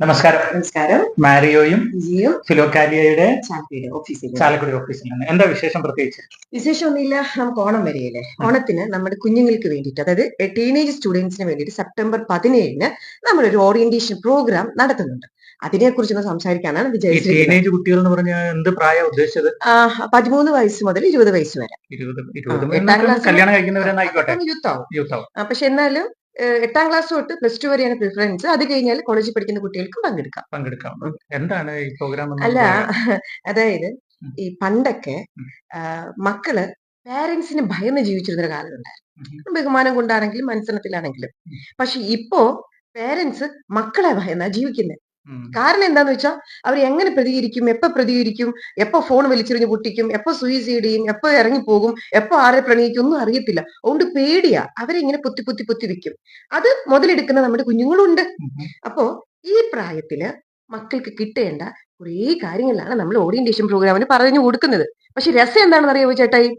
നമസ്കാരം. നമസ്കാരം. മാരിയോയും ജിയും. ഫിലോക്കാലിയയുടെ ഓഫീസിൽ ചാലക്കുടി ഓഫീസിൽ നിന്ന് എന്താ വിശേഷം പ്രത്യേകിച്ച്? വിശേഷം ഒന്നുമില്ല നമുക്ക് ഓണം വരെയല്ലേ? ഓണത്തിന് നമ്മുടെ കുഞ്ഞുങ്ങൾക്ക് വേണ്ടിയിട്ട് അതായത് ടീനേജ് സ്റ്റുഡൻസിന് വേണ്ടിയിട്ട് സെപ്റ്റംബർ പതിനേഴിന് നമ്മളൊരു ഓറിയന്റേഷൻ പ്രോഗ്രാം നടത്തുന്നുണ്ട്. അതിനെ കുറിച്ചൊന്ന് സംസാരിക്കാനാണ് വിചാരിച്ചത് ടീനേജ് കുട്ടികൾ എന്ന് പറഞ്ഞാൽ എന്ത് പ്രായം ഉദ്ദേശിച്ചത്? പതിമൂന്ന് വയസ്സ് മുതൽ ഇരുപത് വയസ്സ് വരെ. എട്ടാം ക്ലാസ്സിൽ- കല്യാണം കഴിക്കുന്നവരെന്ന് ആയിക്കോട്ടെ? യൂത്ത് ആവും. പക്ഷെ എന്നാലും എട്ടാം ക്ലാസ് തൊട്ട് പ്ലസ് ടു വരെയാണ് പ്രിഫറൻസ് അത് കഴിഞ്ഞാൽ കോളേജിൽ പഠിക്കുന്ന കുട്ടികൾക്കും പങ്കെടുക്കാം. പങ്കെടുക്കാം. എന്താണ് ഈ പ്രോഗ്രാം അല്ല അതായത് ഈ പണ്ടൊക്കെ മക്കൾ പാരന്റ്സിന് ഭയന്ന് ജീവിച്ചിരുന്നൊരു കാലമുണ്ടായിരുന്നു. കാലം ഉണ്ടായിരുന്നു ബഹുമാനം കൊണ്ടാണെങ്കിലും മനസ്സിനത്തിലാണെങ്കിലും പക്ഷെ ഇപ്പോ പേരൻസ് മക്കളെ ഭയന്നാ ജീവിക്കുന്നത് കാരണം എന്താന്ന് വെച്ചാൽ അവർ എങ്ങനെ പ്രതികരിക്കും എപ്പോ പ്രതികരിക്കും എപ്പോ ഫോൺ വലിച്ചെറിഞ്ഞ് പൊട്ടിക്കും എപ്പോ സൂയിസൈഡ് ചെയ്യും എപ്പോ ഇറങ്ങിപ്പോകും എപ്പോ ആരെ പ്രണയിക്കും ഒന്നും അറിയത്തില്ല. അതുകൊണ്ട് പേടിയാ അവരെ ഇങ്ങനെ പൊത്തി പൊത്തി പൊത്തി വെക്കും അത് മുതലെടുക്കുന്ന നമ്മുടെ കുഞ്ഞുങ്ങളുണ്ട്. അപ്പോ ഈ പ്രായത്തിൽ മക്കൾക്ക് കിട്ടേണ്ട കുറേ കാര്യങ്ങളാണ് നമ്മൾ ഓറിയന്റേഷൻ പ്രോഗ്രാമിന് പറഞ്ഞു കൊടുക്കുന്നത്. പക്ഷെ രസം എന്താണെന്ന് അറിയാമോ ചേട്ടായി?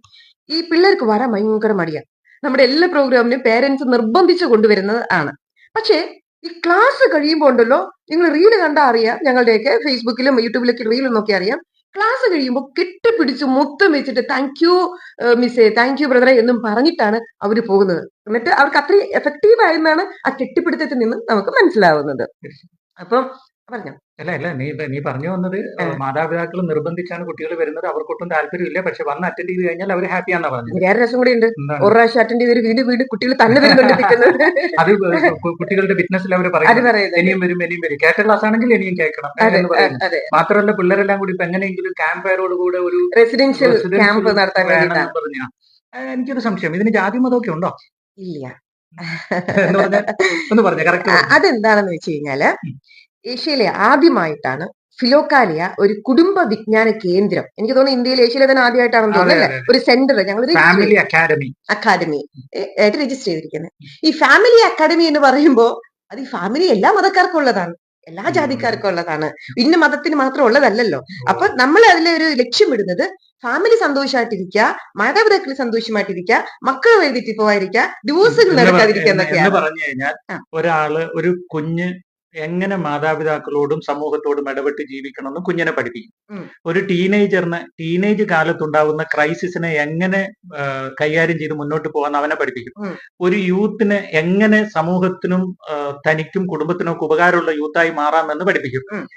ഈ പിള്ളേർക്ക് വരാൻ ഭയങ്കര മടിയാണ് നമ്മുടെ എല്ലാ പ്രോഗ്രാമിനും പേരൻസ് നിർബന്ധിച്ച് കൊണ്ടുവരുന്നത് ആണ്. പക്ഷേ ഈ ക്ലാസ് കഴിയുമ്പോൾ ഉണ്ടല്ലോ നിങ്ങൾ റീൽ കണ്ടാ അറിയാം ഞങ്ങളുടെയൊക്കെ ഫേസ്ബുക്കിലും യൂട്യൂബിലൊക്കെ റീൽ നോക്കി അറിയാം. ക്ലാസ് കഴിയുമ്പോൾ കെട്ടിപ്പിടിച്ച് മൊത്തം വെച്ചിട്ട് താങ്ക് യു മിസ്സേ താങ്ക് യു ബ്രദറെ എന്നും പറഞ്ഞിട്ടാണ് അവർ പോകുന്നത്. എന്നിട്ട് അവർക്ക് അത്രയും എഫക്റ്റീവ് ആയെന്നാണ് ആ കെട്ടിപ്പിടുത്തത്തിൽ നിന്ന് നമുക്ക് മനസ്സിലാവുന്നത്. അപ്പം പറഞ്ഞോ. അല്ല അല്ല നീ നീ പറഞ്ഞു വന്നത്. മാതാപിതാക്കൾ നിർബന്ധിച്ചാണ് കുട്ടികൾ വരുന്നത് അവർക്കൊട്ടും താല്പര്യമില്ല. പക്ഷെ വന്ന് അറ്റൻഡ് ചെയ്ത് കഴിഞ്ഞാൽ അവർ ഹാപ്പി ആണെന്നാ പറഞ്ഞു വേറെ രസം കൂടി ഉണ്ട്. ഒരു പ്രാവശ്യം അറ്റൻഡ് ചെയ്ത് വീട് വീട് കുട്ടികൾ തന്നെ അത് കുട്ടികളുടെ ബിസിനസ്സിൽ അവർ പറയും ഇനിയും വരും ഇനിയും വരും. കേട്ട ക്ലാസ് ആണെങ്കിൽ ഇനിയും കേൾക്കണം. എന്ന് പറയുന്നത്. മാത്രമല്ല പിള്ളേരെല്ലാം കൂടി ഇപ്പൊ എങ്ങനെയെങ്കിലും ക്യാമ്പ് ഫയറോട് കൂടെ ഒരു റെസിഡൻഷ്യൽ ക്യാമ്പ് നടത്താൻ പറഞ്ഞാ. എനിക്കൊരു സംശയം. ഇതിന് ജാതി മതമൊക്കെ ഉണ്ടോ? ഇല്ല. അതെന്താണെന്ന് വെച്ച് കഴിഞ്ഞാൽ. ഏഷ്യയിലെ ആദ്യമായിട്ടാണ് ഫിലോക്കാലിയ ഒരു കുടുംബ വിജ്ഞാന കേന്ദ്രം. എനിക്ക് തോന്നുന്നു ഇന്ത്യയിൽ ഏഷ്യയിലെ തന്നെ ആദ്യമായിട്ടാണ് തോന്നുന്നത് ഒരു സെന്റർ ഞങ്ങൾ ഫാമിലി അക്കാദമി അക്കാദമി ആയിട്ട് രജിസ്റ്റർ ചെയ്തിരിക്കുന്നത് ഈ ഫാമിലി അക്കാദമി എന്ന് പറയുമ്പോൾ അത് ഈ ഫാമിലി എല്ലാ മതക്കാർക്കും ഉള്ളതാണ്. എല്ലാ. ജാതിക്കാർക്കും ഉള്ളതാണ്. ഇന്ന മതത്തിന് മാത്രം ഉള്ളതല്ലല്ലോ. അപ്പൊ നമ്മൾ അതിലെ ഒരു ലക്ഷ്യമിടുന്നത് ഫാമിലി സന്തോഷമായിട്ടിരിക്കുക മാതാപിതാക്കൾ സന്തോഷമായിട്ടിരിക്കുക മക്കൾ വൈകിട്ട് പോവാതിരിക്കുക ഡിവോഴ്സുകൾ നടക്കാതിരിക്കുക എന്ന് എന്നൊക്കെയാണ്. പറഞ്ഞു കഴിഞ്ഞാൽ. ഒരാൾ ഒരു കുഞ്ഞ് എങ്ങനെ മാതാപിതാക്കളോടും സമൂഹത്തോടും ഇടപെട്ട് ജീവിക്കണമെന്ന് കുഞ്ഞിനെ പഠിപ്പിക്കും. ഒരു ടീനേജറിന് ടീനേജ് കാലത്തുണ്ടാവുന്ന ക്രൈസിസിനെ എങ്ങനെ കൈകാര്യം ചെയ്ത് മുന്നോട്ട് പോകാൻ അവനെ പഠിപ്പിക്കും. ഒരു യൂത്തിനെ എങ്ങനെ സമൂഹത്തിനും തനിക്കും കുടുംബത്തിനും ഒക്കെ ഉപകാരമുള്ള യൂത്തായി മാറാമെന്ന് പഠിപ്പിക്കും.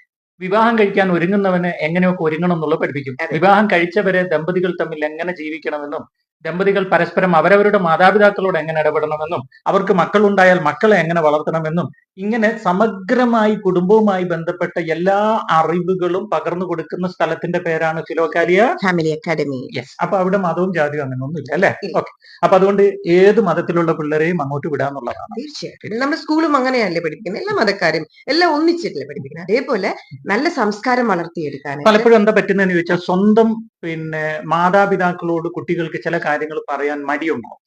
വിവാഹം കഴിക്കാൻ ഒരുങ്ങുന്നവന് എങ്ങനെയൊക്കെ ഒരുങ്ങണം എന്നുള്ളത് പഠിപ്പിക്കും. വിവാഹം കഴിച്ചവരെ ദമ്പതികൾ തമ്മിൽ എങ്ങനെ ജീവിക്കണമെന്നും ദമ്പതികൾ പരസ്പരം അവരവരുടെ മാതാപിതാക്കളോട് എങ്ങനെ ഇടപെടണമെന്നും അവർക്ക് മക്കളുണ്ടായാൽ മക്കളെ എങ്ങനെ വളർത്തണമെന്നും ഇങ്ങനെ സമഗ്രമായി കുടുംബവുമായി ബന്ധപ്പെട്ട എല്ലാ അറിവുകളും പകർന്നു കൊടുക്കുന്ന സ്ഥലത്തിന്റെ പേരാണ് ഫിലോക്കാലിയ ഫാമിലി അക്കാദമി യെസ് അപ്പൊ അവിടെ മതവും ജാതിയും അങ്ങനെ ഒന്നുമില്ല അല്ലെ. ഓക്കെ അപ്പൊ അതുകൊണ്ട് ഏത് മതത്തിലുള്ള പിള്ളേരെയും അങ്ങോട്ട് വിടാന്നുള്ളതാണ്. തീർച്ചയായിട്ടും. നമ്മുടെ സ്കൂളും അങ്ങനെയല്ലേ പഠിപ്പിക്കുന്നത്? എല്ലാ മതക്കാരും എല്ലാം ഒന്നിച്ചിട്ടല്ലേ പഠിപ്പിക്കുന്നത്? അതേപോലെ നല്ല സംസ്കാരം വളർത്തിയെടുക്കാൻ പലപ്പോഴും എന്താ പറ്റുന്നതെന്ന് ചോദിച്ചാൽ സ്വന്തം പിന്നെ മാതാപിതാക്കളോട് കുട്ടികൾക്ക് ചില കാര്യങ്ങൾ പറയാൻ മടിയുണ്ടാവും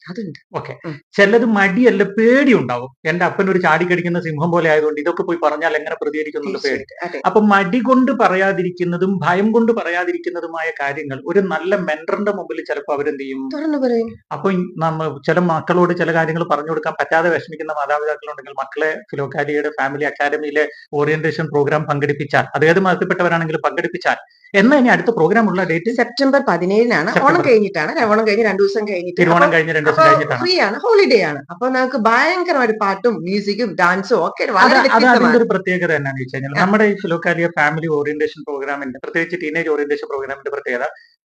ഓക്കെ. ചിലത് മടിയല്ല പേടിയുണ്ടാവും. എന്റെ അപ്പൻ ഒരു ചാടിക്കടിക്കുന്ന സിംഹം പോലെ ആയതുകൊണ്ട് ഇതൊക്കെ പോയി പറഞ്ഞാൽ എങ്ങനെ പ്രതികരിക്കുന്നു പേടി. അപ്പൊ മടി കൊണ്ട് പറയാതിരിക്കുന്നതും ഭയം കൊണ്ട് പറയാതിരിക്കുന്നതുമായ കാര്യങ്ങൾ ഒരു നല്ല മെന്ററിന്റെ മുമ്പിൽ ചിലപ്പോൾ അവരെന്ത് ചെയ്യും അപ്പൊ നമ്മ ചില മക്കളോട് ചില കാര്യങ്ങൾ പറഞ്ഞു കൊടുക്കാൻ പറ്റാതെ വിഷമിക്കുന്ന മാതാപിതാക്കളുണ്ടെങ്കിൽ മക്കളെ ഫിലോക്കാലിയുടെ ഫാമിലി അക്കാദമിയിലെ ഓറിയന്റേഷൻ പ്രോഗ്രാം പങ്കെടുപ്പിച്ചാൽ അതേത് മതത്തിൽപ്പെട്ടവരാണെങ്കിലും പങ്കെടുപ്പിച്ചാൽ എന്നാ ഇനി അടുത്ത പ്രോഗ്രാം ഉള്ള ഡേറ്റ്? സെപ്റ്റംബർ പതിനേഴിനാണ്. ഓണം. കഴിഞ്ഞിട്ടാണ്. ഓണം കഴിഞ്ഞ് രണ്ടു ദിവസം കഴിഞ്ഞിട്ട്. ഫ്രീ ആണ്. ഹോളിഡേ ആണ്. അപ്പൊ നമുക്ക് ഭയങ്കരമായിട്ട് പാട്ടും മ്യൂസിക്കും ഡാൻസും ഒക്കെ ഒരു പ്രത്യേകത എന്നാന്ന് വെച്ച് കഴിഞ്ഞാൽ നമ്മുടെ ഈ ഫിലോക്കാലിയ ഫാമിലി ഓറിയന്റേഷൻ പ്രോഗ്രാമിന്റെ പ്രത്യേകിച്ച് ടീനേജ് ഓറിയന്റേഷൻ പ്രോഗ്രാമിന്റെ പ്രത്യേകത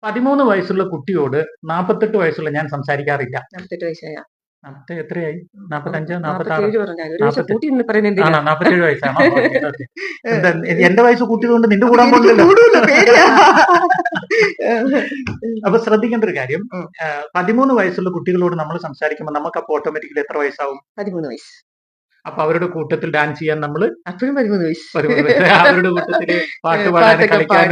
പതിമൂന്ന് വയസ്സുള്ള കുട്ടിയോട് നാൽപ്പത്തെട്ട് വയസ്സുള്ള ഞാൻ സംസാരിക്കാറില്ല. നാൽപ്പത്തെട്ട് വയസ്സായ എത്രയായി? ആറ് വയസ്സാണോ? എന്റെ വയസ്സ് കൂട്ടിയതുകൊണ്ട് നിന്റെ കൂടാൻ പോകില്ലല്ലോ അപ്പൊ ശ്രദ്ധിക്കേണ്ട ഒരു കാര്യം പതിമൂന്ന് വയസ്സുള്ള കുട്ടികളോട് നമ്മൾ സംസാരിക്കുമ്പോൾ നമുക്ക് അപ്പൊ ഓട്ടോമാറ്റിക്കലി എത്ര വയസ്സാവും? പതിമൂന്ന് വയസ്സ്. അപ്പൊ അവരുടെ കൂട്ടത്തിൽ ഡാൻസ് ചെയ്യാൻ നമ്മൾ അപ്പോഴും അവരുടെ കൂട്ടത്തിൽ പാട്ട് പാടാൻ കളിക്കാൻ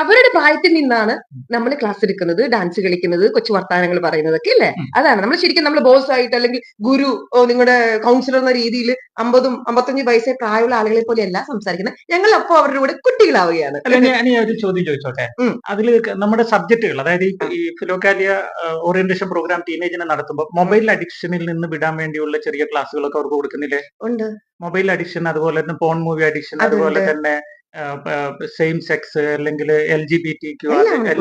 അവരുടെ പ്രായത്തിൽ നിന്നാണ് നമ്മൾ ക്ലാസ് എടുക്കുന്നത് ഡാൻസ് കളിക്കുന്നത് കൊച്ചു വർത്താനങ്ങൾ പറയുന്നതൊക്കെ അല്ലേ? അതാണ്. നമ്മൾ ശരിക്കും നമ്മൾ ബോസ് ആയിട്ട് അല്ലെങ്കിൽ ഗുരു നിങ്ങളുടെ കൗൺസിലർ എന്ന രീതിയിൽ അമ്പതും അമ്പത്തഞ്ച് വയസ്സേ പ്രായമുള്ള ആളുകളെ പോലെ അല്ല സംസാരിക്കുന്നത് ഞങ്ങൾ അപ്പൊ അവരുടെ കൂടെ കുട്ടികളാവുകയാണ്. ഒരു ചോദ്യം ചോദിച്ചോട്ടെ? അതിൽ അതിൽ നമ്മുടെ സബ്ജക്റ്റുകൾ അതായത് ഈ- ഈ ഫിലോക്കാലിയ ഓറിയന്റേഷൻ പ്രോഗ്രാം ടീനേജിനെ നടത്തുമ്പോൾ മൊബൈൽ അഡിക്ഷനിൽ നിന്ന് വിടാൻ വേണ്ടിയുള്ള പോലെയുള്ള ചെറിയ ക്ലാസ്സുകളൊക്കെ അവർക്ക് കൊടുക്കുന്നില്ലേ? ഉണ്ട്. മൊബൈൽ അഡിക്ഷൻ അതുപോലെ തന്നെ പോൺ മൂവി അഡിക്ഷൻ അതുപോലെ തന്നെ സെയിം സെക്സ് അല്ലെങ്കിൽ എൽ ജി ബി ടി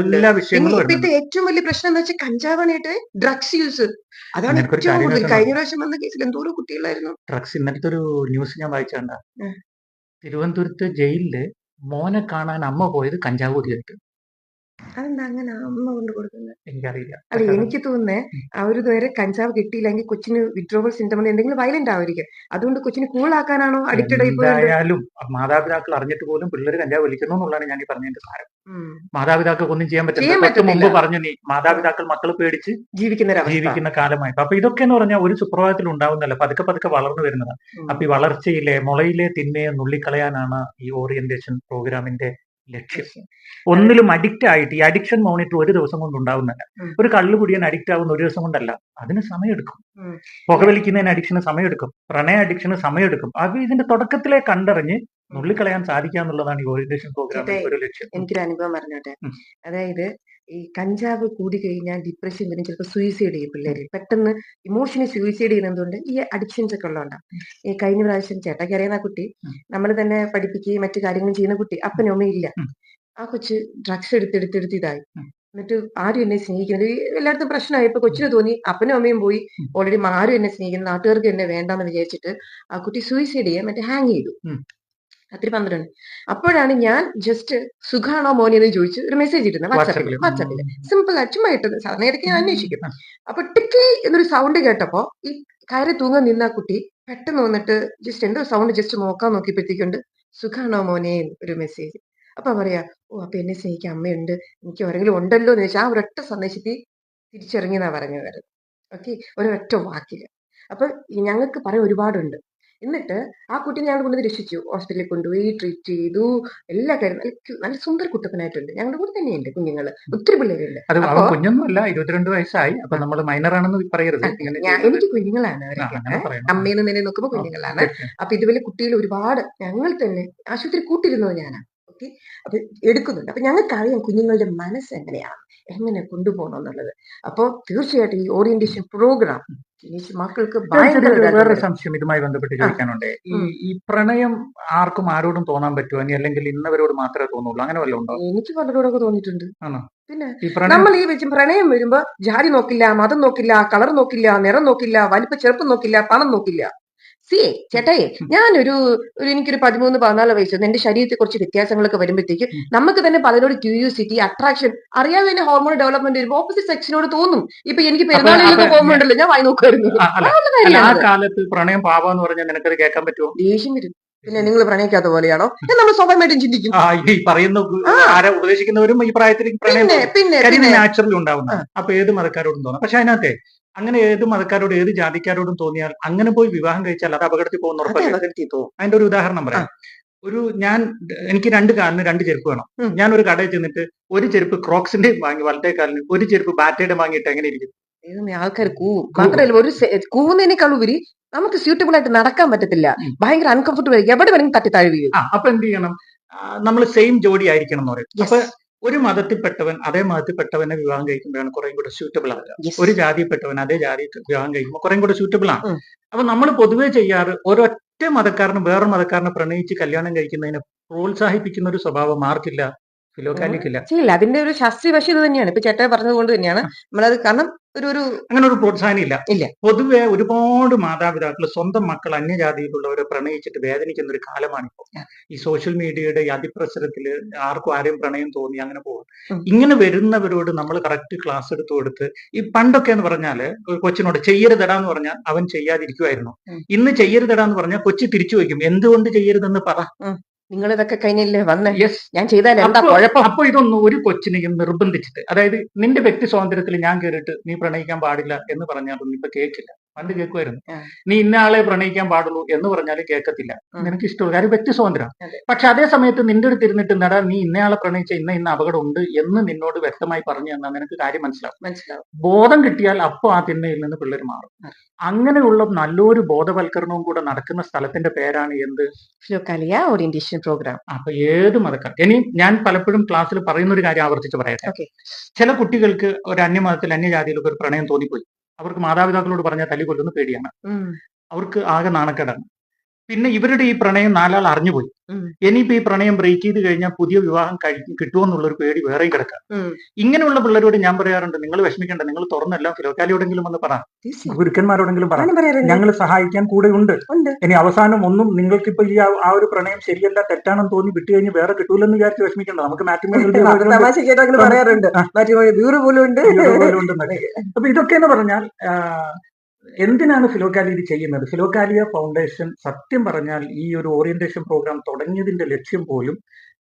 എല്ലാ വിഷയങ്ങളും ഇപ്പോഴത്തെ ഏറ്റവും വലിയ പ്രശ്നം എന്ന് വെച്ചാൽ കഞ്ചാവാനായിട്ട് ഡ്രഗ്സ് യൂസ് അതാണ് നിനക്കൊരു ഏറ്റവും കൂടുതൽ കഴിഞ്ഞ പ്രാവശ്യം വന്ന കേസിൽ എന്തോരം കുട്ടികളായിരുന്നു. ഡ്രഗ്സ് ഇന്നത്തെ ഒരു ന്യൂസ് ഞാൻ വായിച്ചാണ്ട. തിരുവനന്തപുരത്ത് ജയിലിൽ മോനെ കാണാൻ അമ്മ പോയത് കഞ്ചാവ് കുടിയായിട്ട് അതെന്താ അങ്ങനെ അമ്മ കൊണ്ട് കൊടുക്കുന്നത്? എനിക്കറിയില്ല. അല്ല എനിക്ക് തോന്നുന്നേ ആ ഒരു നേരെ കഞ്ചാവ് കിട്ടിയില്ലെങ്കിൽ കൊച്ചിന് വിഡ്രോവൽ സിംറ്റം എന്തെങ്കിലും വയലന്റ് ആയിരിക്കും അതുകൊണ്ട് കൊച്ചിന് കൂളാക്കാനാണോ അഡിക്റ്റഡ് ആയി എന്തായാലും മാതാപിതാക്കൾ അറിഞ്ഞിട്ട് പോലും പിള്ളേർ കഞ്ചാവ് വലിക്കുന്നു എന്നുള്ളതാണ് ഞാൻ ഈ പറഞ്ഞതിന്റെ സാരം. മാതാപിതാക്കൾക്ക് ഒന്നും ചെയ്യാൻ പറ്റില്ല. മുമ്പ് പറഞ്ഞു നീ മാതാപിതാക്കൾ മക്കൾ പേടിച്ച് ജീവിക്കുന്ന ജീവിക്കുന്ന കാലമായി അപ്പൊ ഇതൊക്കെ എന്ന് പറഞ്ഞാൽ ഒരു സുപ്രഭാതത്തിൽ ഉണ്ടാവുന്നതല്ല. പതുക്കെ പതുക്കെ വളർന്നു വരുന്നതാണ്. അപ്പൊ ഈ വളർച്ചയിലെ മുളയിലെ തിന്മയെ നുള്ളിക്കളയാനാണ് ഈ ഓറിയന്റേഷൻ പ്രോഗ്രാമിന്റെ ലക്ഷ്യം. ഒന്നിലും അഡിക്റ്റ് ആയിട്ട് ഈ അഡിക്ഷൻ മോണിറ്റർ ഒരു ദിവസം കൊണ്ട് ഉണ്ടാവുന്നില്ല. ഒരു കള്ളു കുടിയൻ അഡിക്റ്റ് ആവുന്ന ഒരു ദിവസം കൊണ്ടല്ല. അതിന് സമയമെടുക്കും. പുകവലിക്കുന്നതിന് അഡിക്ഷന് സമയമെടുക്കും. പ്രണയ അഡിക്ഷന് സമയമെടുക്കും. അത് ഇതിന്റെ തുടക്കത്തിലെ കണ്ടറിഞ്ഞ് നുള്ളിക്കളയാൻ സാധിക്കുക എന്നുള്ളതാണ് ഈ ഓറിയന്റേഷൻ പ്രോഗ്രാമിന്റെ ഒരു ലക്ഷ്യം. എനിക്കൊരു അനുഭവം പറഞ്ഞോട്ടെ. അതായത് ഈ കഞ്ചാവ് കൂടി കഴിഞ്ഞാൽ ഡിപ്രഷൻ വരും ചിലപ്പോൾ സൂയിസൈഡ് ചെയ്യും പിള്ളേർ പെട്ടെന്ന് ഇമോഷണലി സൂയിസൈഡ് ചെയ്യുന്നതുകൊണ്ട് ഈ അഡിക്ഷൻസ് ഒക്കെ ഉള്ളതുകൊണ്ടാണ് ഈ കഴിഞ്ഞ പ്രാവശ്യം ചേട്ടയ്ക്ക് അറിയുന്ന കുട്ടി. നമ്മൾ തന്നെ പഠിപ്പിക്കുകയും മറ്റു കാര്യങ്ങളും ചെയ്യുന്ന കുട്ടി അപ്പനും അമ്മയും ഇല്ല. ആ കൊച്ച് ഡ്രഗ്സ് എടുത്തെടുത്തെടുത്ത് ഇതായി. എന്നിട്ട് ആരും എന്നെ സ്നേഹിക്കുന്നത് എല്ലായിടത്തും പ്രശ്നമായി. ഇപ്പൊ കൊച്ചിന് തോന്നി അപ്പനും അമ്മയും പോയി. ഓൾറെഡി ആരും എന്നെ സ്നേഹിക്കുന്നു. നാട്ടുകാർക്ക് എന്നെ വേണ്ടെന്ന് വിചാരിച്ചിട്ട് ആ കുട്ടി സൂയിസൈഡ് ചെയ്യാൻ മറ്റേ ഹാങ് ചെയ്തു. രാത്രി പന്ത്രണ്ട്. അപ്പോഴാണ് ഞാൻ ജസ്റ്റ് സുഖാണോ മോനി എന്ന് ചോദിച്ചു ഒരു മെസ്സേജ് ഇരുന്നത് വാട്സാപ്പിൽ വാട്സാപ്പിൽ സിമ്പിൾ ആയിട്ട് ചുമ്മാ ഇട്ടത്. സാധാരണ ഇടയ്ക്ക് ഞാൻ അന്വേഷിക്കും. അപ്പൊ ടിക്കി എന്നൊരു സൗണ്ട് കേട്ടപ്പോ ഈ കയറി തൂങ്ങാൻ നിന്ന കുട്ടി പെട്ടെന്ന് വന്നിട്ട് ജസ്റ്റ് എന്തോ സൗണ്ട് ജസ്റ്റ് നോക്കാൻ നോക്കിയപ്പോഴത്തേക്കുണ്ട് സുഖാണോ മോനെ ഒരു മെസ്സേജ് അപ്പൊ പറയാ ഓ അപ്പൊ എന്നെ സ്നേഹിക്കാൻ അമ്മയുണ്ട്. എനിക്ക് ആരെങ്കിലും ഉണ്ടല്ലോ എന്ന് വെച്ചാൽ ആ ഒരൊറ്റ സന്ദേശത്തിൽ തിരിച്ചിറങ്ങിയെന്നാ പറഞ്ഞു വരുന്നത് ഓക്കെ? ഒരൊറ്റ വാക്കിൽ. അപ്പൊ ഞങ്ങൾക്ക് പറയാൻ ഒരുപാടുണ്ട്. എന്നിട്ട് ആ കുട്ടീനെ ഞങ്ങൾ കൊണ്ടുവന്ന് രക്ഷിച്ചു. ഹോസ്പിറ്റലിൽ കൊണ്ടുപോയി ട്രീറ്റ് ചെയ്തു. എല്ലാ കാര്യം നല്ല നല്ല സുന്ദര കുട്ടപ്പനായിട്ടുണ്ട്. ഞങ്ങളുടെ കൂടെ തന്നെയുണ്ട് കുഞ്ഞുങ്ങൾ ഒത്തിരി പിള്ളേരുണ്ട്. അത് കുഞ്ഞൊന്നുമല്ല ഇരുപത്തിരണ്ട് വയസ്സായി. അപ്പൊ നമ്മൾ മൈനർ ആണെന്ന് പറയരുത് എനിക്ക് കുഞ്ഞുങ്ങളാണ് അമ്മയെന്ന് നിന്നെ നോക്കുമ്പോ കുഞ്ഞുങ്ങളാണ്. അപ്പൊ ഇതുപോലെ കുട്ടികൾ ഒരുപാട് ഞങ്ങൾ തന്നെ ആശുപത്രി കൂട്ടിരുന്നത് ഞാനാണ് ഓക്കെ? അപ്പൊ എടുക്കുന്നുണ്ട്. അപ്പൊ ഞങ്ങൾക്ക് അറിയാം കുഞ്ഞുങ്ങളുടെ മനസ്സ് എങ്ങനെയാണ്? എങ്ങനെ കൊണ്ടുപോകണം എന്നുള്ളത്. അപ്പോൾ തീർച്ചയായിട്ടും ഈ ഓറിയന്റേഷൻ പ്രോഗ്രാം മക്കൾക്ക് വേറൊരു സംശയം ഇതുമായി ബന്ധപ്പെട്ട്. ചോദിക്കാനുണ്ട്. ഈ ഈ പ്രണയം ആർക്കും ആരോടും തോന്നാൻ പറ്റുമോ? ഇനി അല്ലെങ്കിൽ ഇന്നവരോട് മാത്രമേ തോന്നുള്ളൂ. അങ്ങനെ വല്ലതും ഉണ്ടോ? എനിക്ക് പലരോടൊക്കെ തോന്നിയിട്ടുണ്ട്. ആണോ? പിന്നെ നമ്മൾ ഈ വെച്ച് പ്രണയം വരുമ്പോ ജാതി നോക്കില്ല മതം നോക്കില്ല കളർ നോക്കില്ല നിറം നോക്കില്ല വലിപ്പ ചെറുപ്പം നോക്കില്ല പണം നോക്കില്ല. സി ചേട്ടായി. ഞാനൊരു ഒരു എനിക്കൊരു പതിമൂന്ന് പതിനാല് വയസ്സ് എന്റെ ശരീരത്തിൽ കുറച്ച് വ്യത്യാസങ്ങളൊക്കെ വരുമ്പോഴത്തേക്ക്. നമുക്ക് തന്നെ പലരോട് ക്യൂരിയോസിറ്റി അട്രാക്ഷൻ അറിയാതെ തന്നെ ഹോർമോൺ ഡെവലപ്മെന്റ് വരുമ്പോൾ ഓപ്പോസിറ്റ് സെക്ഷനോട് തോന്നും. ഇപ്പൊ എനിക്ക് പെരുന്നാളിലൊക്കെ പോകുമ്പോണ്ടല്ലോ ഞാൻ വായി നോക്കുമായിരുന്നു ആ, കാലത്ത് പ്രണയം പാവാന്ന് പറഞ്ഞാൽ നിനക്കത് കേൾക്കാൻ പറ്റുമോ? ദേഷ്യം വരും. പിന്നെ നിങ്ങൾ പ്രണയിക്കാത്ത പോലെയാണോ? നമ്മൾ സ്വാഭാവികമായിട്ടും ചിന്തിക്കും. ഈ പറയുന്ന ആരെ ഉപദേശിക്കുന്നവരും ഈ പ്രായത്തിൽ പ്രണയം നാച്ചുറലി ഉണ്ടാവുന്നത് അപ്പൊ ഏത് മതക്കാരോടും തോന്നാം. പക്ഷെ അതിനകത്തെ അങ്ങനെ ഏത് മതക്കാരോട് ഏത് ജാതിക്കാരോടും തോന്നിയാൽ അങ്ങനെ പോയി വിവാഹം കഴിച്ചാൽ അത് അപകടത്തിൽ പോകുന്ന അതിന്റെ ഒരു ഉദാഹരണം പറയാം. ഒരു ഞാൻ എനിക്ക് രണ്ട് കാലിന് രണ്ട് ചെരുപ്പ് വേണം. ഞാൻ ഒരു കടയിൽ ചെന്നിട്ട് ഒരു ചെരുപ്പ് ക്രോക്സിന്റെ വാങ്ങി വലത്തെ കാലിന് ഒരു ചെരുപ്പ് ബാറ്റയുടെ വാങ്ങിയിട്ട് എങ്ങനെ ഇരിക്കും? ആൾക്കാർ കൂവും. മാത്രമല്ല ഒരു കൂവുന്നതിനേക്കാൾ ഉപരി നമുക്ക് സ്യൂട്ടബിൾ ആയിട്ട് നടക്കാൻ പറ്റത്തില്ല. ഭയങ്കര അൺകംഫർട്ടബിൾ ആയിരിക്കും. എവിടെ വേണമെങ്കിൽ തട്ടി താഴെ വീഴും അപ്പൊ എന്ത് ചെയ്യണം? നമ്മൾ സെയിം ജോഡി ആയിരിക്കണം എന്ന് പറയും. അപ്പൊ ഒരു മതത്തിൽപ്പെട്ടവൻ അതേ മതത്തിൽപ്പെട്ടവനെ വിവാഹം കഴിക്കുമ്പോഴാണ് കുറേ കൂടെ സ്യൂട്ടബിൾ ആവുക. ഒരു ജാതിയിൽപ്പെട്ടവൻ അതേ ജാതി വിവാഹം കഴിക്കുമ്പോൾ കുറേ കൂടെ സ്യൂട്ടബിൾ ആണ്. അപ്പൊ നമ്മൾ പൊതുവേ ചെയ്യാറ് ഒരൊറ്റ മതക്കാരനും വേറൊരു മതക്കാരനെ പ്രണയിച്ച് കല്യാണം കഴിക്കുന്നതിനെ പ്രോത്സാഹിപ്പിക്കുന്ന ഒരു സ്വഭാവം ആർക്കില്ല. ഫിലോക്കാലിക്കില്ല ഇല്ല അതിന്റെ ഒരു ശാസ്ത്രീയ വശം ഇത് തന്നെയാണ്. ഇപ്പൊ ചേട്ടായി പറഞ്ഞത് കൊണ്ട് തന്നെയാണ്. നമ്മളത് കാരണം ഒരു ഒരു അങ്ങനെ ഒരു പ്രോത്സാഹനം ഇല്ല. ഇല്ല. പൊതുവെ ഒരുപാട് മാതാപിതാക്കൾ സ്വന്തം മക്കൾ അന്യജാതിയിലുള്ളവരെ പ്രണയിച്ചിട്ട് വേദനിക്കുന്ന ഒരു കാലമാണ് ഇപ്പോൾ ഈ സോഷ്യൽ മീഡിയയുടെ അതിപ്രസരത്തിൽ ആർക്കും ആരെയും പ്രണയം തോന്നി അങ്ങനെ പോകും ഇങ്ങനെ വരുന്നവരോട് നമ്മൾ കറക്റ്റ് ക്ലാസ് എടുത്തു കൊടുത്ത് ഈ പണ്ടൊക്കെ എന്ന് പറഞ്ഞാൽ കൊച്ചിനോട് ചെയ്യരുതടാ എന്ന് പറഞ്ഞാൽ അവൻ ചെയ്യാതിരിക്കുമായിരുന്നു ഇന്ന് ചെയ്യരുതടാ എന്ന് പറഞ്ഞാൽ കൊച്ചി തിരിച്ചു വയ്ക്കും എന്തുകൊണ്ട് ചെയ്യരുതെന്ന് പറ. നിങ്ങൾ ഇതൊക്കെ കഴിഞ്ഞില്ലേ? വന്നേ. യെസ് ഞാൻ ചെയ്താൽ എന്താ കുഴപ്പം? അപ്പൊ ഇതൊന്നും ഒരു കൊച്ചിനെയും നിർബന്ധിച്ചിട്ട്. അതായത് നിന്റെ വ്യക്തി സ്വാതന്ത്ര്യത്തിൽ ഞാൻ കയറിയിട്ട് നീ പ്രണയിക്കാൻ പാടില്ല എന്ന് പറഞ്ഞാൽ ഇപ്പൊ കേൾക്കില്ല. പണ്ട് കേൾക്കുമായിരുന്നു നീ ഇന്ന ആളെ പ്രണയിക്കാൻ പാടുള്ളൂ എന്ന് പറഞ്ഞാൽ കേൾക്കത്തില്ല നിനക്ക് ഇഷ്ടമുള്ള കാര്യം വ്യക്തി സ്വാതന്ത്ര്യം പക്ഷെ അതേ സമയത്ത് നിന്റെ അടുത്ത് ഇരുന്നിട്ട് നടാ നീ ഇന്നയാളെ പ്രണയിച്ച ഇന്ന ഇന്ന അപകടം ഉണ്ട് എന്ന് നിന്നോട് വ്യക്തമായി പറഞ്ഞു തന്നാൽ നിനക്ക് കാര്യം മനസ്സിലാവും. ബോധം കിട്ടിയാൽ അപ്പോൾ ആ തിന്മയിൽ നിന്ന് പിള്ളേർ മാറും. അങ്ങനെയുള്ള നല്ലൊരു ബോധവൽക്കരണവും കൂടെ നടക്കുന്ന സ്ഥലത്തിന്റെ പേരാണ് എന്ത്? Orientation programme. അപ്പൊ ഏത് മതക്കാർ? ഇനി ഞാൻ പലപ്പോഴും ക്ലാസ്സിൽ പറയുന്ന ഒരു കാര്യം ആവർത്തിച്ച് പറയട്ടെ. ചില കുട്ടികൾക്ക് ഒരു അന്യമതത്തിൽ അന്യജാതിയിലൊക്കെ ഒരു പ്രണയം തോന്നിപ്പോയി. അവർക്ക് മാതാപിതാക്കളോട് പറഞ്ഞാൽ തല്ലിക്കൊല്ലുന്ന പേടിയാണ്. അവർക്ക് ആകെ നാണക്കേടാണ്. പിന്നെ ഇവരുടെ ഈ പ്രണയം നാലാൾ അറിഞ്ഞുപോയി. ഇനിയിപ്പോ ഈ പ്രണയം ബ്രേക്ക് ചെയ്ത് കഴിഞ്ഞാൽ പുതിയ വിവാഹം കിട്ടുമെന്നുള്ള ഒരു പേടി വേറെയും കിടക്കാം. ഇങ്ങനെയുള്ള പിള്ളേരോട് ഞാൻ പറയാറുണ്ട് നിങ്ങൾ വിഷമിക്കേണ്ട നിങ്ങൾ തുറന്നല്ല ഫിലോക്കാലിയോടെങ്കിലും ഒന്ന് പറ. ഗുരുക്കന്മാരോടെങ്കിലും പറ. ഞങ്ങൾ സഹായിക്കാൻ കൂടെ ഉണ്ട്. ഇനി അവസാനം ഒന്നും നിങ്ങൾക്ക് ഇപ്പൊ ഈ ആ- ഒരു പ്രണയം ശരിയല്ല തെറ്റാണെന്ന് തോന്നി വിട്ടു കഴിഞ്ഞാൽ വേറെ കിട്ടൂലെന്ന് വിചാരിച്ച് വിഷമിക്കേണ്ട. നമുക്ക് തമാശക്കായിട്ട് പറയാറുണ്ട്. പോലും ഉണ്ട്. അപ്പൊ ഇതൊക്കെ എന്ന് പറഞ്ഞാൽ എന്തിനാണ് ഫിലോക്കാലി ഇത് ചെയ്യുന്നത്? ഫിലോക്കാലിയ ഫൗണ്ടേഷൻ സത്യം പറഞ്ഞാൽ ഈ ഒരു ഓറിയന്റേഷൻ പ്രോഗ്രാം തുടങ്ങിയതിന്റെ ലക്ഷ്യം പോലും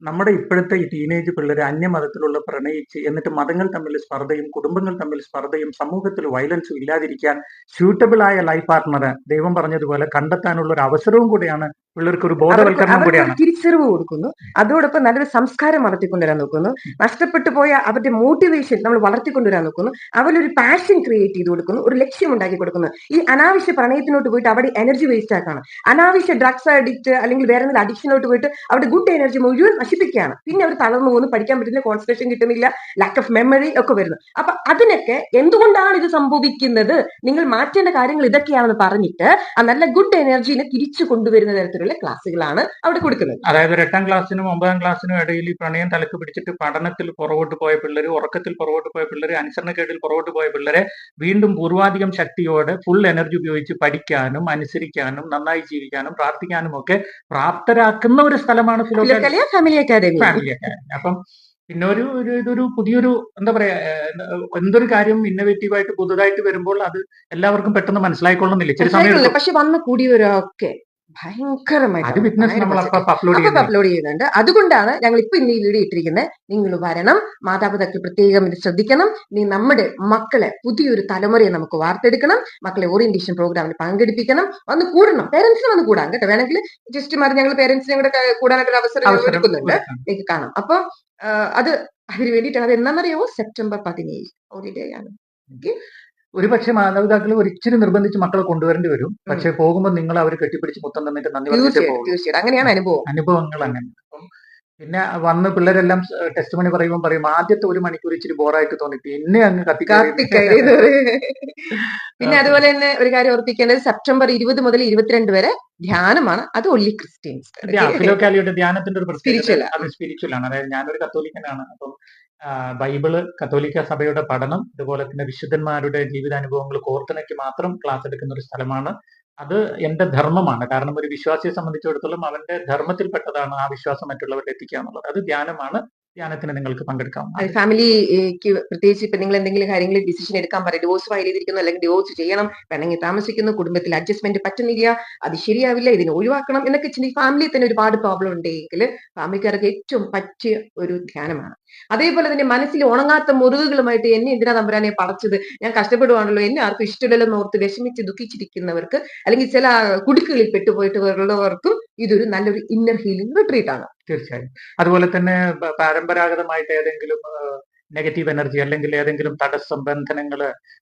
നമ്മുടെ ഇപ്പോഴത്തെ ഈ ടീനേജ് പിള്ളേരെ അന്യമതത്തിലുള്ള പ്രണയിച്ച് എന്നിട്ട് മതങ്ങൾ തമ്മിൽ സ്പർദ്ധയും കുടുംബങ്ങൾ തമ്മിൽ സ്പർദ്ധയും സമൂഹത്തിൽ വയലൻസും ഇല്ലാതിരിക്കാൻ സ്യൂട്ടബിൾ ആയ ലൈഫ് പാർട്ട്ണറെ ദൈവം പറഞ്ഞതുപോലെ കണ്ടെത്താനുള്ള ഒരു അവസരവും കൂടിയാണ് പിള്ളേർക്ക് ഒരു ബോധവൽക്കരണം കൂടിയാണ്. തിരിച്ചറിവ് കൊടുക്കുന്നു. അതോടൊപ്പം നല്ലൊരു സംസ്കാരം വളർത്തിക്കൊണ്ടുവരാൻ നോക്കുന്നു. നഷ്ടപ്പെട്ടു പോയ അവരുടെ മോട്ടിവേഷൻ നമ്മൾ വളർത്തിക്കൊണ്ടുവരാൻ നോക്കുന്നു. അവരൊരു പാഷൻ ക്രിയേറ്റ് ചെയ്ത് കൊടുക്കുന്നു. ഒരു ലക്ഷ്യം ഉണ്ടാക്കി കൊടുക്കുന്നു. ഈ അനാവശ്യ പ്രണയത്തിനോട്ട് പോയിട്ട് അവിടെ എനർജി വേസ്റ്റ് ആക്കാണ്. അനാവശ്യ ഡ്രഗ്സ് അഡിക്റ്റ് അല്ലെങ്കിൽ വേറെ എന്തെങ്കിലും അഡിക്ഷനോട്ട് പോയിട്ട് അവിടെ ഗുഡ് എനർജി മുഴുവൻ നശിപ്പിക്കുകയാണ്. പിന്നെ അവർ തളർന്നു പോകുന്നു. പഠിക്കാൻ പറ്റുന്ന കോൺസെൻട്രേഷൻ കിട്ടുന്നില്ല. ലാക്ക് ഓഫ് മെമ്മറി ഒക്കെ വരുന്നു. അപ്പൊ അതിനൊക്കെ എന്തുകൊണ്ടാണ് ഇത് സംഭവിക്കുന്നത്? നിങ്ങൾ മാറ്റേണ്ട കാര്യങ്ങൾ ഇതൊക്കെയാണെന്ന് പറഞ്ഞിട്ട് ആ നല്ല ഗുഡ് എനർജീനെ തിരിച്ചു കൊണ്ടുവരുന്ന തരത്തിലുള്ള ക്ലാസ്സുകളാണ് അവിടെ കൊടുക്കുന്നത്. അതായത് ഒരു എട്ടാം ക്ലാസ്സിനും ഒമ്പതാം ക്ലാസ്സിനും ഇടയിൽ ഈ പ്രണയം തലക്ക് പിടിച്ചിട്ട് പഠനത്തിൽ പുറകോട്ട് പോയ പിള്ളേർ ഉറക്കത്തിൽ പുറകോട്ട് പോയ പിള്ളേർ അനുസരണക്കേടിൽ പുറകോട്ട് പോയ പിള്ളേരെ വീണ്ടും പൂർവാധികം ശക്തിയോടെ ഫുൾ എനർജി ഉപയോഗിച്ച് പഠിക്കാനും അനുസരിക്കാനും നന്നായി ജീവിക്കാനും പ്രാർത്ഥിക്കാനും ഒക്കെ പ്രാപ്തരാക്കുന്ന ഒരു സ്ഥലമാണ് ഫാമിലി അക്കാദമി ഫാമിലി അക്കാദമി അപ്പം പിന്നെ ഒരു ഒരു ഇതൊരു പുതിയൊരു എന്താ പറയാ എന്തൊരു കാര്യം ഇന്നോവേറ്റീവ് ആയിട്ട് പുതുതായിട്ട് വരുമ്പോൾ അത് എല്ലാവർക്കും പെട്ടെന്ന് മനസ്സിലായിക്കൊള്ളുന്നില്ല. ഇച്ചിരി സമയത്ത്. പക്ഷെ വന്ന കൂടിയവരൊക്കെ ഭയങ്കരമായിട്ട് അപ്ലോഡ് ചെയ്യുന്നുണ്ട്. അതുകൊണ്ടാണ് ഞങ്ങൾ ഇപ്പൊ ഇന്ന് ഈ വീഡിയോ ഇട്ടിരിക്കുന്നത് നിങ്ങൾ വരണം. മാതാപിതാക്കൾ പ്രത്യേകം ഇത് ശ്രദ്ധിക്കണം. നീ നമ്മുടെ മക്കളെ പുതിയൊരു തലമുറയെ നമുക്ക് വാർത്തെടുക്കണം. മക്കളെ ഓറിയന്റേഷൻ പ്രോഗ്രാമിൽ പങ്കെടുപ്പിക്കണം. വന്ന് കൂടണം. പേരൻസിന് വന്ന് കൂടാം കേട്ടോ. വേണമെങ്കിൽ ജസ്റ്റ് മാറി ഞങ്ങൾ പേരൻസിനെ കൂടെ കൂടാനായിട്ടൊരു അവസരം എനിക്ക് ഒരുക്കുന്നുണ്ട്. കൊടുക്കണം. കാണാം. അപ്പൊ അത് അതിന് വേണ്ടിയിട്ടാണ്. അത് എന്നാണെന്നറിയാമോ സെപ്റ്റംബർ പതിനേഴ്. ഹോളിഡേ ആണ്. ഒരു പക്ഷേ മാതാപിതാക്കൾ ഒരിച്ചിരി നിർബന്ധിച്ച് മക്കളെ കൊണ്ടുവരേണ്ടി വരും. പക്ഷെ പോകുമ്പോൾ നിങ്ങൾ അവർ കെട്ടിപ്പിടിച്ച് മുത്തം തന്നിട്ട് നന്ദി തീർച്ചയായിട്ടും അങ്ങനെയാണ് അനുഭവം. അനുഭവങ്ങൾ അങ്ങനെ പിന്നെ വന്ന് പിള്ളേരെല്ലാം ടെസ്റ്റ് മണി പറയുമ്പോൾ പറയും ആദ്യത്തെ ഒരു മണിക്കൂർ ഇച്ചിരി ബോറായിട്ട് തോന്നി. പിന്നെ അങ്ങ് പിന്നെ അതുപോലെ തന്നെ ഒരു കാര്യം ഓർപ്പിക്കേണ്ടത് സെപ്റ്റംബർ ഇരുപത് മുതൽ ഇരുപത്തിരണ്ട് വരെ ധ്യാനമാണ്. അത് ഒല്ലി ക്രിസ്ത്യൻസ് ഫിലോക്കാലിയുടെ ധ്യാനത്തിന്റെ ഒരു പ്രത്യേകത അത് സ്പിരിച്വൽ ആണ്. അതായത് ഞാനൊരു കത്തോലിക്കനാണ്. അപ്പം ബൈബിൾ കത്തോലിക്ക സഭയുടെ പഠനം അതുപോലെ തന്നെ വിശുദ്ധന്മാരുടെ ജീവിതാനുഭവങ്ങൾ കോർത്തിണക്കി മാത്രം ക്ലാസ് എടുക്കുന്ന ഒരു സ്ഥലമാണ്. അത് എന്റെ ധർമ്മമാണ്. കാരണം ഒരു വിശ്വാസിയെ സംബന്ധിച്ചിടത്തോളം അവന്റെ ധർമ്മത്തിൽപ്പെട്ടതാണ് ആ വിശ്വാസം മറ്റുള്ളവരുടെ എത്തിക്കുക എന്നുള്ളത്. അത് ധ്യാനമാണ്. ധ്യാനത്തിന് നിങ്ങൾക്ക് പങ്കെടുക്കാം. ഫാമിലിക്ക് പ്രത്യേകിച്ച് ഇപ്പൊ നിങ്ങൾ എന്തെങ്കിലും കാര്യങ്ങൾ ഡിസിഷൻ എടുക്കാൻ പറയും ഡിവോഴ്സ് ഫയൽ ചെയ്തിരിക്കുന്നു അല്ലെങ്കിൽ ഡിവോഴ്സ് ചെയ്യണം വേണമെങ്കിൽ താമസിക്കുന്നു കുടുംബത്തിൽ അഡ്ജസ്റ്റ്മെന്റ് പറ്റുന്നില്ല അത് ശരിയാവില്ല ഇതിനെ ഒഴിവാക്കണം എന്നൊക്കെ ഫാമിലി തന്നെ ഒരുപാട് പ്രോബ്ലം ഉണ്ടെങ്കിൽ ഫാമിലിക്കാർക്ക് ഏറ്റവും പറ്റിയ ഒരു ധ്യാനമാണ്. അതേപോലെ തന്നെ മനസ്സിൽ ഉണങ്ങാത്ത മുറിവുകളുമായിട്ട് എന്നെ എന്തിനാ തമ്പുരാനെ പടച്ചത്? ഞാൻ കഷ്ടപ്പെടുവാണല്ലോ. എന്നെ ആർക്കും ഇഷ്ടമില്ലെന്ന് ഓർത്ത് വിഷമിച്ച് ദുഃഖിച്ചിരിക്കുന്നവർക്ക് അല്ലെങ്കിൽ ചില കുടുക്കുകളിൽ പെട്ടുപോയിട്ട് ഉള്ളവർക്കും ഇതൊരു നല്ലൊരു ഇന്നർ ഹീലിംഗ് റിട്രീറ്റ് ആണ്. തീർച്ചയായും. അതുപോലെ തന്നെ പരമ്പരാഗതമായിട്ട് ഏതെങ്കിലും നെഗറ്റീവ് എനർജി അല്ലെങ്കിൽ ഏതെങ്കിലും തടസ്സം ബന്ധനങ്ങൾ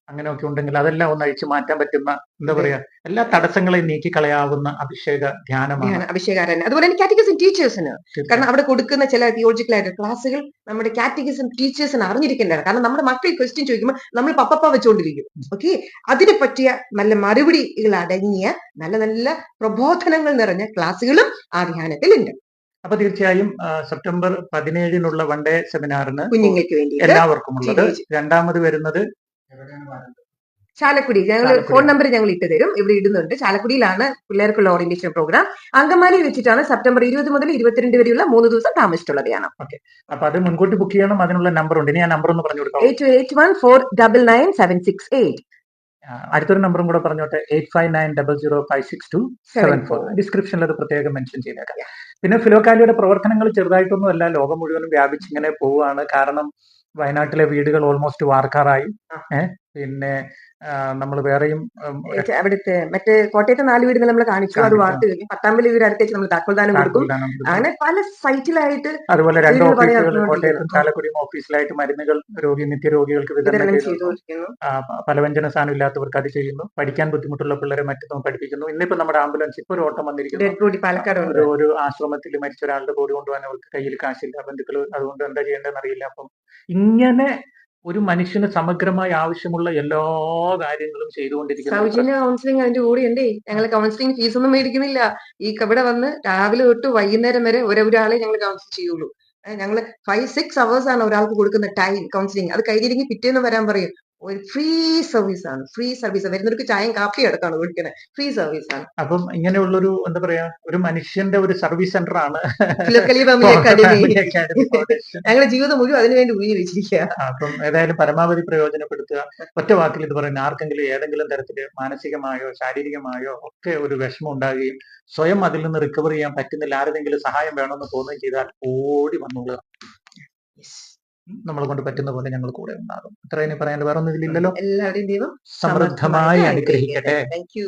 അങ്ങനെയൊക്കെ ഉണ്ടെങ്കിൽ അതെല്ലാം ഒന്ന് അഴിച്ചു മാറ്റാൻ പറ്റുന്ന എന്താ. പറയാ എല്ലാ തടസ്സങ്ങളെയും നീക്കി കളയാവുന്ന അഭിഷേക ധ്യാനമാണ്. ധ്യാന അഭിഷേകാരൻ അതുപോലെ തന്നെ കാറ്റഗിസം ടീച്ചേഴ്സിന് കാരണം അവിടെ കൊടുക്കുന്ന ചില തിയോളജിക്കൽ ആയിട്ട് ക്ലാസ്സുകൾ നമ്മുടെ കാറ്റഗിസം ടീച്ചേഴ്സിന് അറിഞ്ഞിരിക്കേണ്ടതാണ്. കാരണം നമ്മുടെ മക്കൾ ക്വസ്റ്റ്യൻ ചോദിക്കുമ്പോൾ നമ്മൾ പപ്പപ്പ വെച്ചുകൊണ്ടിരിക്കും ഓക്കെ അതിനെ പറ്റിയ നല്ല മറുപടികൾ അടങ്ങിയ നല്ല നല്ല പ്രബോധനങ്ങൾ നിറഞ്ഞ ക്ലാസ്സുകളും ആ ധ്യാനത്തിലുണ്ട്. അപ്പൊ തീർച്ചയായും സെപ്റ്റംബർ പതിനേഴിനുള്ള വൺ ഡേ സെമിനാറിന് കുഞ്ഞുങ്ങൾക്ക് വേണ്ടി എല്ലാവർക്കും ഉള്ളത്. രണ്ടാമത് വരുന്നത് ചാലക്കുടി. ഞങ്ങൾ ഫോൺ നമ്പർ ഞങ്ങൾ ഇട്ട് തരും. ഇവിടെ ഇടുന്നുണ്ട്. ചാലക്കുടിയിലാണ് പിള്ളേർക്കുള്ള ഓറിയന്റേഷൻ പ്രോഗ്രാം അങ്കമാലി വെച്ചിട്ടാണ് സെപ്റ്റംബർ ഇരുപത് മുതൽ ഇരുപത്തിരണ്ട് വരെയുള്ള മൂന്ന് ദിവസം താമസിച്ചുള്ളതാണ് ഓക്കെ. അപ്പൊ അത് മുൻകൂട്ടി ബുക്ക് ചെയ്യണം. അതിനുള്ള നമ്പർ ഉണ്ട്. ഇനി ആ നമ്പർ ഒന്ന് പറഞ്ഞു കൊടുക്കാം. Eight eight one four double nine seven six eight അടുത്തൊരു നമ്പറും കൂടെ പറഞ്ഞോട്ടെ eight five nine double zero five six two seven four ഡിസ്ക്രിപ്ഷനിൽ അത് പ്രത്യേകം മെൻഷൻ ചെയ്തേക്കാം. പിന്നെ ഫിലോക്കാലിയുടെ പ്രവർത്തനങ്ങൾ ചെറുതായിട്ടൊന്നുമല്ല ലോകം മുഴുവനും വ്യാപിച്ചിങ്ങനെ പോവുകയാണ്. കാരണം വയനാട്ടിലെ വീടുകൾ ഓൾമോസ്റ്റ് വാർക്കാറായി. ഏഹ് പിന്നെ നമ്മൾ വേറെയും അവിടുത്തെ മറ്റേ കോട്ടയത്തെ നാല് വീടുകൾ നമ്മൾ കാണിച്ചു. അത്. വാർത്ത കഴിഞ്ഞു പത്താമ്പലി വീട് അടുത്തേക്ക് നമ്മൾ താക്കോൽദാനം കൊടുക്കും. അങ്ങനെ പല സൈറ്റിലായിട്ട് അതുപോലെ രണ്ട് ഓഫീസുകൾ കോട്ടയത്തും ചാലക്കുടിയും ഓഫീസിലായിട്ട് മരുന്നുകൾ രോഗി നിത്യരോഗികൾക്ക് വിതരണം ആ, പലവ്യഞ്ജന സാധനം ഇല്ലാത്തവർക്ക് അത് ചെയ്യുന്നു. പഠിക്കാൻ ബുദ്ധിമുട്ടുള്ള പിള്ളേരെ മറ്റൊന്നും പഠിപ്പിക്കുന്നു. ഇന്നിപ്പോ നമ്മുടെ ആംബുലൻസ് ഇപ്പൊ ഒരു ഓട്ടം വന്നിരിക്കുന്നു. പാലക്കാട് ഒരു ആശ്രമത്തിൽ മരിച്ച ഒരാളുടെ ബോഡി കൊണ്ടുപോകാൻ അവർക്ക് കയ്യിൽ കാശില്ല. ബന്ധുക്കൾ അതുകൊണ്ട് എന്താ ചെയ്യേണ്ടതെന്ന് അറിയില്ല അപ്പം ഇങ്ങനെ ഒരു മനുഷ്യന് സമഗ്രമായി ആവശ്യമുള്ള എല്ലാ കാര്യങ്ങളും ചെയ്തുകൊണ്ടിരിക്കുന്നത് സൗജന്യ കൗൺസിലിംഗ് അതിന്റെ കൂടെ ഉണ്ടേ ഞങ്ങൾ കൗൺസിലിംഗ് ഫീസ് ഒന്നും മേടിക്കുന്നില്ല. ഈ ഇവിടെ വന്ന് രാവിലെ തൊട്ട് വൈകുന്നേരം വരെ ഒരാളെ ഞങ്ങൾ കൗൺസിൽ ചെയ്യുള്ളൂ. ഞങ്ങൾ ഫൈവ് സിക്സ് അവേഴ്സ് ആണ് ഒരാൾക്ക് കൊടുക്കുന്ന ടൈം കൗൺസിലിംഗ് അത് കഴിഞ്ഞില്ലെങ്കിൽ പിറ്റേന്ന് വരാൻ പറയും. ഒരു ഫ്രീ സർവീസ് ആണ്. ഫ്രീ സർവീസ് വരുന്നവർക്ക് ചായയും കാപ്പിയും അടക്കാണ് കൊടുക്കുന്നത് ഫ്രീ സർവീസ് ആണ്. അപ്പം ഇങ്ങനെയുള്ള ഒരു എന്താ പറയാ ഒരു മനുഷ്യന്റെ ഒരു സർവീസ് സെന്റർ ആണ്. ഞങ്ങളുടെ ജീവിതം മുഴുവൻ അതിനുവേണ്ടി ഉയർത്തി വെച്ചിരിക്കുക അപ്പം ഏതായാലും പരമാവധി പ്രയോജനപ്പെടുത്തുക. ഒറ്റ വാക്കിൽ ഇത് പറയുന്ന ആർക്കെങ്കിലും ഏതെങ്കിലും തരത്തിൽ മാനസികമായോ ശാരീരികമായോ ഒക്കെ ഒരു വിഷമം ഉണ്ടാകുകയും സ്വയം അതിൽ നിന്ന് റിക്കവർ ചെയ്യാൻ പറ്റുന്നില്ല ആരെങ്കിലും സഹായം വേണമെന്ന് തോന്നുകയും ചെയ്താൽ ഓടി വന്നോളുക. നമ്മളെ കൊണ്ട് പറ്റുന്ന പോലെ ഞങ്ങൾ കൂടെ ഉണ്ടാകും. ഇത്രയും പറയാൻ വേറെ ഒന്നും ഇതിലില്ലല്ലോ. എല്ലാവരുടെയും ദൈവം സമൃദ്ധമായി അനുഗ്രഹിക്കട്ടെ. താങ്ക്